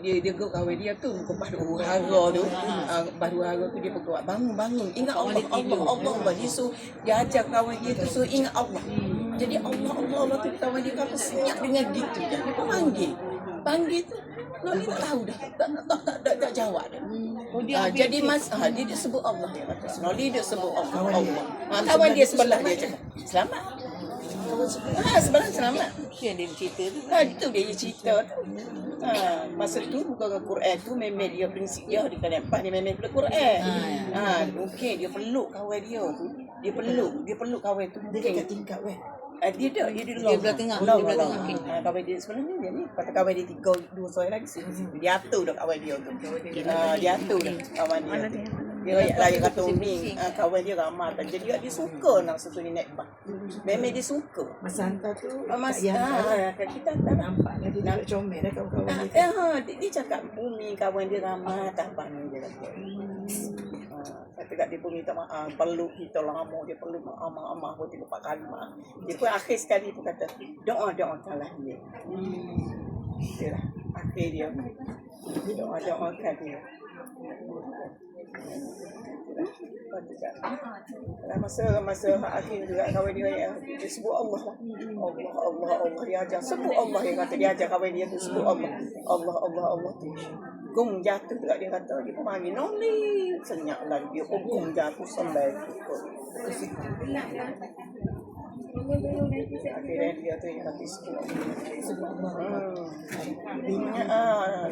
dia dia gerak kawan dia tu muka baru hara tu. Uh, baru hara tu dia bergerak bangun bangun ingat Allah Allah Allah Allah dia suruh dia ajar kawan dia tu suruh ingat Allah. Jadi Allah Allah Allah tu kawan dia kalau senyap dengan gitu. Dia pun panggil. Panggil tu. Noli tak tahu dah tak tak tak, tak, tak, tak jawab dah Oh, dia Ah, ambil jadi mas ah, dia, dia sebut Allah. Dia kata dia sebut Allah Allah. ah, kawan dia sebelah dia cakap selamat Ah, sebelah selamat. yang dia cerita tu. Ha, itu dia cerita tu. Ha, masa tu bukan dengan Quran tu memang dia prinsip dia di kanan empat dia memang peluk Quran. Ha, mungkin dia peluk kawan dia tu. Dia peluk, dia peluk kawan tu. Dia Mungkin kat tingkat weh. Ah, dia dah, dia di Dia belah tengah, Belah, dia belah tengah. Okey. Ah, kawan dia sebenarnya dia ni. Kata kawan dia tiga, dua soal lagi. Dia atur dah kawan dia tu. Dia atur dah kawan dia. tu. Dia rakyat lagi kata Umi, ah, kawan dia ramah kan. Jadi dia suka nak sesuatu ni naik bas. Memang dia suka. Masa hantar tu, Ah, Mas, Kak Yan ah, kita tak nak nampak lah dia duduk comel dah kawan-kawan Ah, dia. eh, ha, dia, dia cakap bumi kawan dia ramah tak pandai dia kata. Ha, kata kat dia pun minta maaf, peluk kita lama dia peluk maaf maaf maaf pun dia lupa kali maaf. Dia pun akhir sekali pun kata doa doa kalah dia. Dia lah, akhir dia. Doa doa kan dia. Dalam masa masa akhir juga kawan dia yang dia sebut Allah lah. Allah Allah Allah dia ajar sebut Allah dia kata dia ajar kawan dia tu sebut Allah. Allah Allah Allah tu. Gum jatuh juga dia kata dia pun panggil noli senyap lagi dia pun gum jatuh sampai Akhirnya dia tu yang kata sebut Allah. Hmm. Dia, ah,